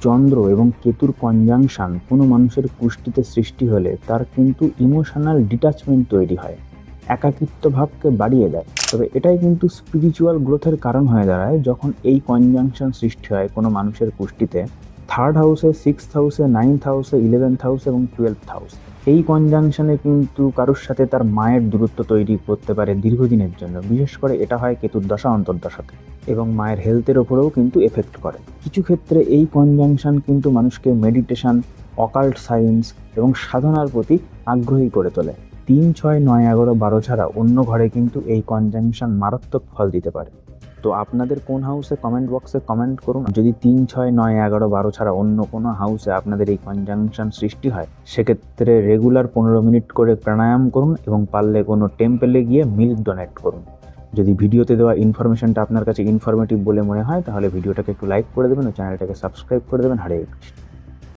চন্দ্র এবং কেতুর কনজাংশন কোনো মানুষের কুষ্টিতে সৃষ্টি হলে তার কিন্তু ইমোশনাল ডিটাচমেন্ট তৈরি হয়, একাকিত্ব ভাবকে বাড়িয়ে দেয়। তবে এটাই কিন্তু স্পিরিচুয়াল গ্রোথের কারণ হয়ে দাঁড়ায় যখন এই কনজাংশন সৃষ্টি হয় কোনো মানুষের কুষ্টিতে থার্ড হাউসে সিক্স হাউসে নাইন্থ হাউসে ইলেভেন্থ হাউস এবং টুয়েলভ হাউস এই কনজাংশনে কিন্তু কারোর সাথে তার মায়ের দূরত্ব তৈরি করতে পারে দীর্ঘদিনের জন্য। বিশেষ করে এটা হয় কেতুর দশা, অন্তর্দশাতে। এবং মায়ের হেলথের ওপরেও কিন্তু এফেক্ট করে। কিছু ক্ষেত্রে এই কনজাংশন কিন্তু মানুষকে মেডিটেশন অকাল্ট সায়েন্স এবং সাধনার প্রতি আগ্রহী করে তোলে। তিন, ছয়, নয়, এগারো, বারো ছাড়া অন্য ঘরে কিন্তু এই কনজাংশন মারাত্মক ফল দিতে পারে। তো আপনাদের কোন হাউসে কমেন্ট বক্সে কমেন্ট করুন। যদি তিন, ছয়, নয়, এগারো, বারো ছাড়া অন্য কোনো হাউসে আপনাদের এই কনজাংশন সৃষ্টি হয়, সেক্ষেত্রে রেগুলার পনেরো মিনিট করে প্রাণায়াম করুন এবং পারলে কোনো টেম্পেলে গিয়ে মিল্ক ডোনেট করুন। যদি ভিডিওতে দেওয়া ইনফরমেশনটা আপনার কাছে ইনফরমেটিভ বলে মনে হয়, তাহলে ভিডিওটাকে একটু লাইক করে দেবেন ও চ্যানেলটাকে সাবস্ক্রাইব করে দেবেন। হরে